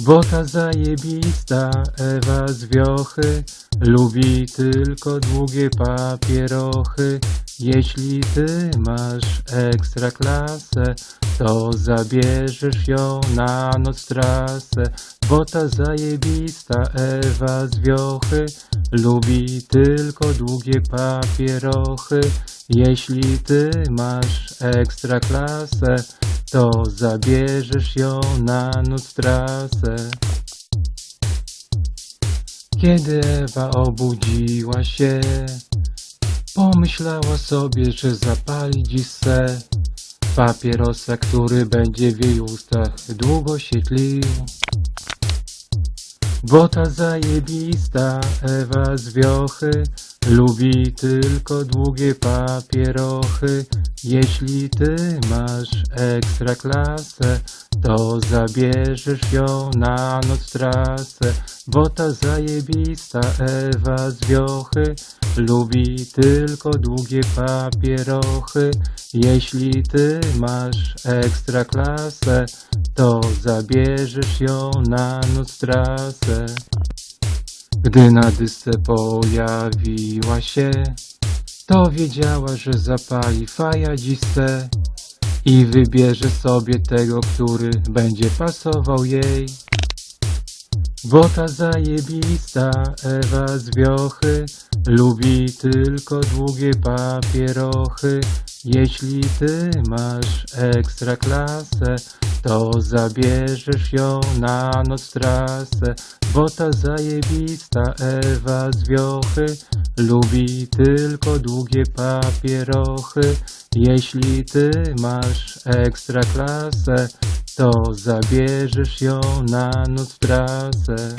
Bo ta zajebista Ewa z wiochy lubi tylko długie papierochy. Jeśli ty masz ekstra klasę, to zabierzesz ją na noc trasę. Bo ta zajebista Ewa z wiochy lubi tylko długie papierochy. Jeśli ty masz ekstra klasę, to zabierzesz ją na noc trasę. Kiedy Ewa obudziła się, pomyślała sobie, że zapali dziś papierosa, który będzie w jej ustach długo się tlił. Bo ta zajebista Ewa z wiochy lubi tylko długie papierochy. Jeśli ty masz ekstra klasę, to zabierzesz ją na noc trasę. Bo ta zajebista Ewa z wiochy lubi tylko długie papierochy. Jeśli ty masz ekstra klasę, to zabierzesz ją na noc trasę. Gdy na dysce pojawiła się, to wiedziała, że zapali faja dziste i wybierze sobie tego, który będzie pasował jej. Bo ta zajebista Ewa z wiochy lubi tylko długie papierochy. Jeśli ty masz ekstra klasę, to zabierzesz ją na noc trasę. Bo ta zajebista Ewa z wiochy lubi tylko długie papierochy. Jeśli ty masz ekstra klasę, to zabierzesz ją na noc trasę.